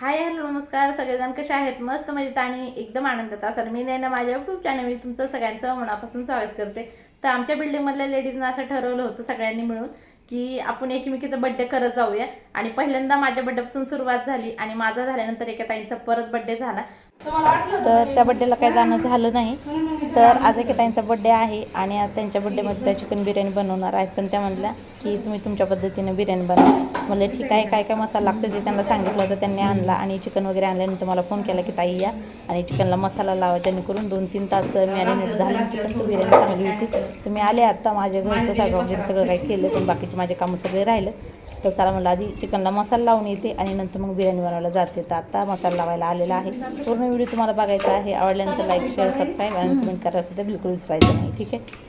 Hi hello नमस्कार. सगळेजण कसे आहेत? मस्त मजेत आणि एकदम आनंदात असाल. मी नाही ना माझ्या यूट्यूब चॅनल तुमचं सगळ्यांचं मनापासून स्वागत करते. तर आमच्या बिल्डिंगमधल्या लेडीजनं असं ठरवलं होतं सगळ्यांनी मिळून की आपण एकमेकीचा बड्डे करत जाऊया. आणि पहिल्यांदा माझ्या बड्डेपासून सुरुवात झाली आणि माझा झाल्यानंतर एका ताईंचा परत बड्डे झाला. तर त्या बड्डेला काही जाणं झालं नाही. तर आज एका ताईंचा बड्डे आहे आणि आज त्यांच्या बड्डेमध्ये त्या चिकन बिर्याणी बनवणार आहेत. पण त्या म्हणल्या की तुम्ही तुमच्या पद्धतीने बिर्याणी बनवा. म्हणलं ठीक आहे काय काय मसाला लागतो ते त्यांना सांगितलं तर त्यांनी आणला आणि चिकन वगैरे आणल्यानंतर मला फोन केला की ताई या. आणि चिकनला मसाला लावा. जेणेकरून दोन तीन तास मॅरिनेट झालं चिकन तर बिर्याणी चांगली होती. तर मी आले आत्ता माझ्या घरचं सगळं म्हणजे सगळं काही केलं. पण बाकीचे माझे कामं सगळे राहिलं. तर चला म्हणलं आधी चिकनला मसाला लावून येते आणि नंतर मग बिर्याणी बनवायला जाते. तर आता मसाला लावायला आलेला आहे. पूर्ण व्हिडिओ तुम्हाला बघायचा आहे. आवडल्यानंतर लाईक शेअर सबस्क्राईब आणि कमेंट करायला सुद्धा बिलकुल विसरायचं नाही ठीक आहे?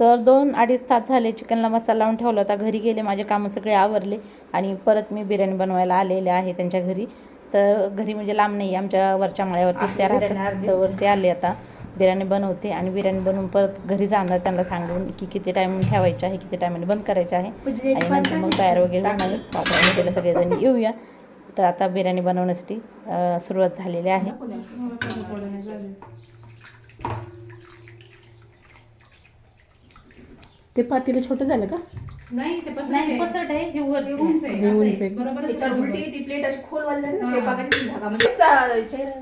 तर दोन अडीच तास झाले चिकनला मसाला लावून ठेवला होता. घरी गेले माझे कामं सगळे आवरले आणि परत मी बिर्याणी बनवायला आलेले आहे त्यांच्या घरी. तर घरी म्हणजे लांब नाही आमच्या वरच्या माळ्यावरती त्या राहतात. वरती आले आता. बिर्याणी बनवते आणि बिर्याणी बनवून परत घरी जाणार त्यांना सांगून की किती टाईम ठेवायचं आहे किती टायमाने बंद करायचं आहे. आणि नंतर मग तयार वगैरे होणार हॉटेलला सगळेजण येऊया. तर आता बिर्याणी बनवण्यासाठी सुरुवात झालेली आहे. ते पातेलं छोटं झालं का? नाही ते पसरट नाही आहे. पसरट आहे हे वर उंच आहे, हे असं उंच आहे. आहे. बरोबर आहे. त्याच्यावर उलटी ती प्लेट अशी खोल वाली ना. स्वयंपाकाची धागा म्हणजे चा- चेहरा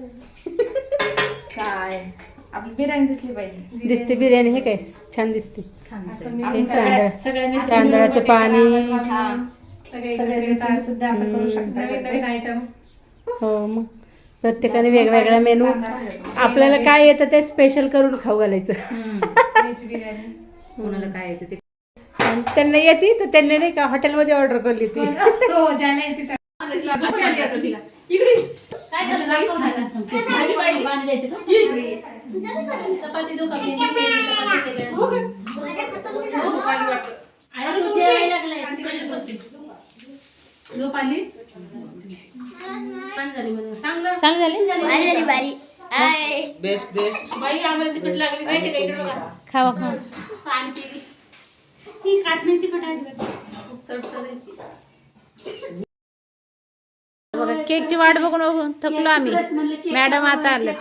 काय? आपली बिर्याणी दिसली पाहिजे. दिसते बिर्याणी हे काय? छान दिसते. असं मी आणि सगळ्या- तांदळ- सगळ्या मी तांदळाचं पाणी. हा. सगळे सगळे वेगवेगळे ताट सुद्धा असं करू हम्म. शकता. नवीन नवीन आयटम हो मग. प्रत्येकाने वेगवेगळा मेनू आपल्याला काय येतं ते स्पेशल करून खाऊ घालायचं. कोणाला काय येते ते? त्यांना येते तर त्यांनी नाही का हॉटेलमध्ये ऑर्डर करली होती. इकडे. काय झालं? दाखव बेस्ट बेस्ट खावा खावा. पाणी पिली केकची वाट बघून बघून थकलो आम्ही. मॅडम आता आले मी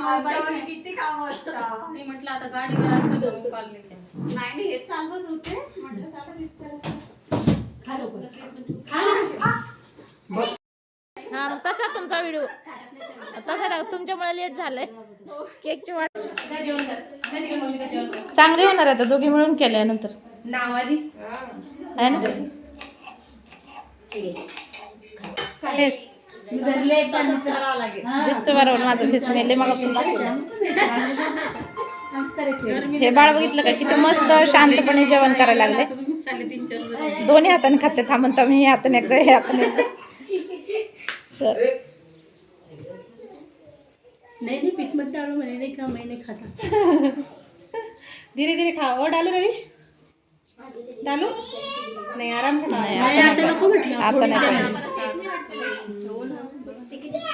म्हटलं आता गाडीवर असं करून चालले ते. नाही नाही हे चालवत होते. म्हटलं चला दिसतं. खा लवकर. खा ना. हा मग तसा तुमचा व्हिडिओ. तसा तुमच्यामुळे लेट झालंय. केकची वाट. चांगली होणार आता दोघी मिळून केल्यानंतर नावाली आहे ना? दिसतो बरोबर माझं फेस मेले मग हे. बाळ बघितलं का? किती मस्त शांतपणे जेवण करायला लागले. दोन्ही हाताने खाते थांबून तर मी हाताने एकदा हे हाताने एकदा. नाही नाही पीस मत डालो म्हणे नाही का? मैं नहीं खाता. धीरे धीरे खा. और डालू रवीश? डालू? नाही आराम से खा आता नको. म्हटलं. आता नाही.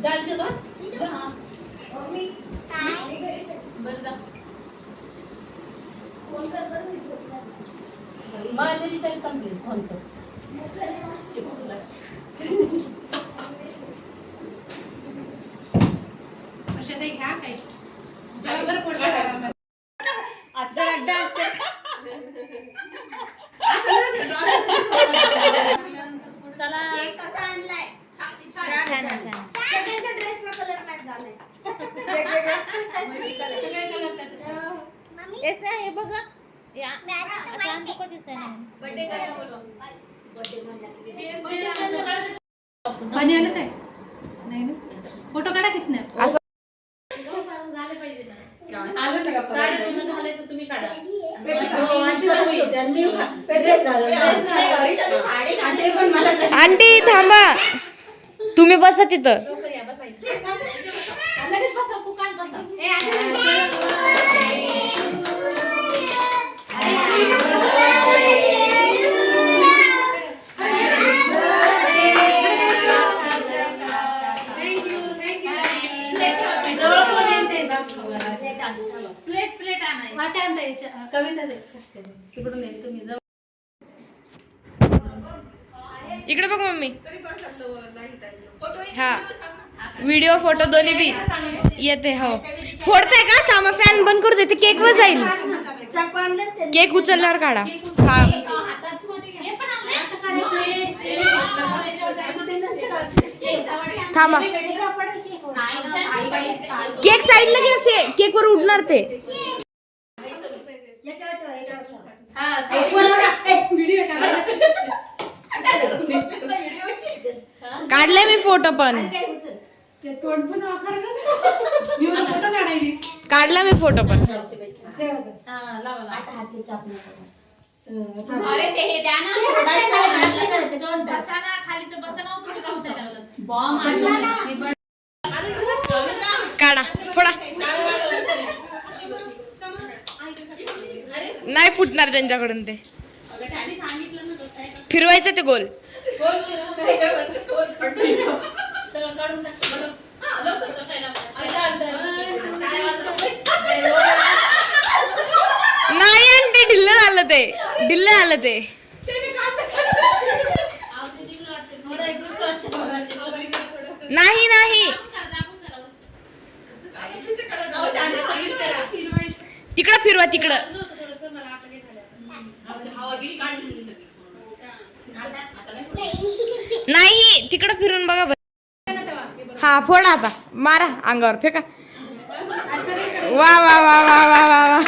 जायचं का? जा. बरं जा. रिचार्ज संपले अशा ताई घ्या काय जेव्हा बरं पोट भरायला. चला केक कसा आणलाय छान छान सगळ्यांच्या ड्रेसला कलर मॅच झालाय सगळे कलर त्याच्यात. तेच नाही हे बघा. या. आता आमचं कधीच आहे ना बर्थडे करायला बोलवा. पाणी आलं काय नाही ना फोटो काढा की स्नॅप झाले पाहिजे ना. आलं ना? का साडी पूर्ण घालायचं तुम्ही काढा. ड्रेस घालून ड्रेस घालून. साडी घालून. आंटी थांबा तुम्ही बसा तिथं प्लेट प्लेट आणायची वाट्या आणता याच्या कविता दे तिकडून येईल तुम्ही जाऊ इकडे बघ मम्मी हा व्हिडिओ फोटो दोन्ही बी. येते हो. फोडताय का? थांबा फॅन बंद करू देते केक वर जाईल. केक उचलल्यावर काढा. हा थांबा केक साईडला घ्या असे केक वर उडणार ते. काढलाय मी फोटो पण. काढला मी फोटो पण अरे ते हे द्या ना खाली तर बसा काढा फोडा नाही फुटणार त्यांच्याकडून ते फिरवायचं ते गोल नाही आणि ते ढिल्ल झालं ते. ढिल्ल झालं ते. नाही नाही. तिकडं फिरवा तिकडं नाही तिकडं फिरून बघा बरं हा फोडा आता. मारा अंगावर फेका. वा वा वा वा वा वा वा.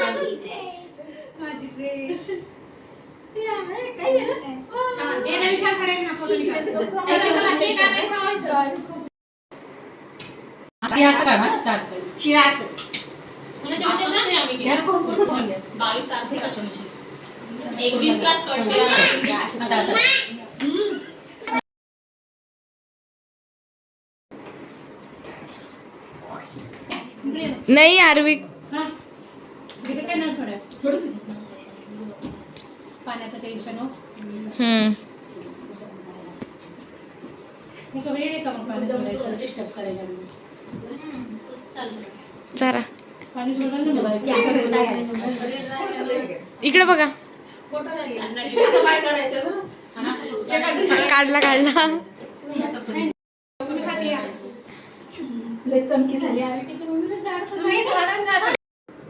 बावीस तारखेला ग्लास कट केला नाही आरविक पाण्याचं टेन्शन हो. हम्म. मग वेळ आहे का मग पाणी सोडायचं? डिस्टर्ब करायला चला. पाणी सोडायला ना इकडे बघा. काय करायचं ना काढला काढला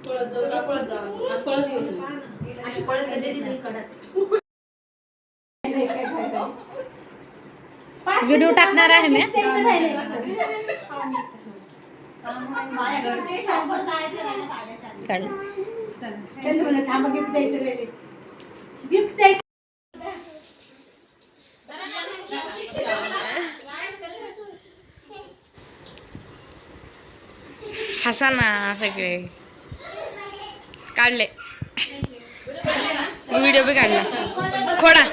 पळत जाऊ का पळत जाऊ आणि पळत येऊ अशी पळत चालली ती कडक व्हिडिओ टाकणार आहे मी. हसा ना सगळे. काढले. व्हिडिओ बी काढला. खोडा.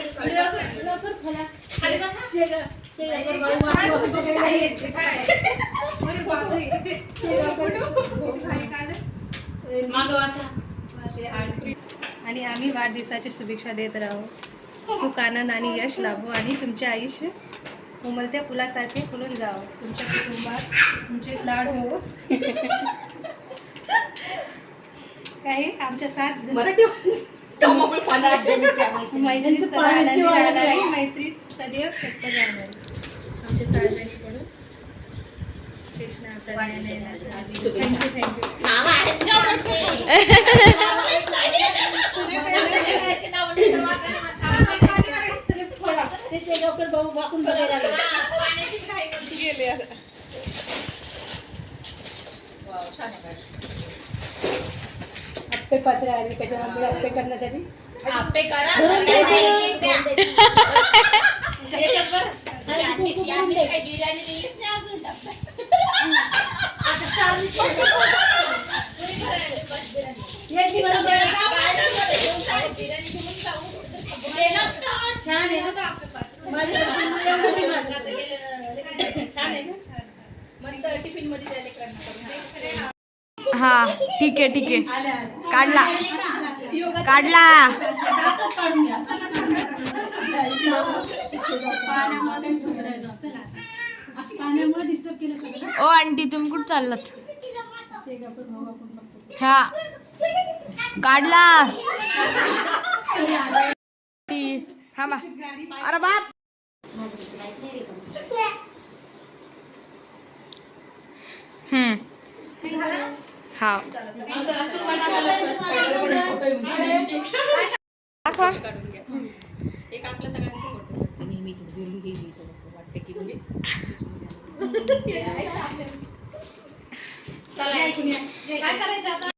आणि आम्ही वाढदिवसाची शुभेच्छा देत राहू. सुख आनंद आणि यश लाभो आणि तुमचे आयुष्य उमलत्या फुलासारखे फुलून जावं. तुमच्या कुटुंबात तुमचे लाड हो काही? आमच्या साथ मराठी मैत्रिणी सदा आनंदी राहणारी सदैव सत्य राहणारी आमच्या सार्वजनिकडून आपे पात्र आले त्याच्यानंतर आपे करण्यासाठी आपे करा सगळ्यांना एक-एक द्या. अरे तू- तू- तू करून दे. काही बिर्याणी दिलीच नाही अजून डब्बा. पुरी करायची, बस बिर्याणी. एक दिवस बरं का? गार्डनमध्ये घेऊन जाऊ, बिर्याणी घेऊन जाऊ. गेलं तर. छान आहे ना माझ्या एवढं मी मानलं. छान आहे ना मस्त टिफ़िन मध्ये हा ठीक आहे ठीक आहे. काढला. काढला. ओ आंटी तुम्ही कुठं चाललात? हा. काढला. अरे बाप. हम्म. हा. दाखवा. एक आपल्या सगळ्यांचं नेहमीच बोलून वाटतं की म्हणजे काय करायचं आता?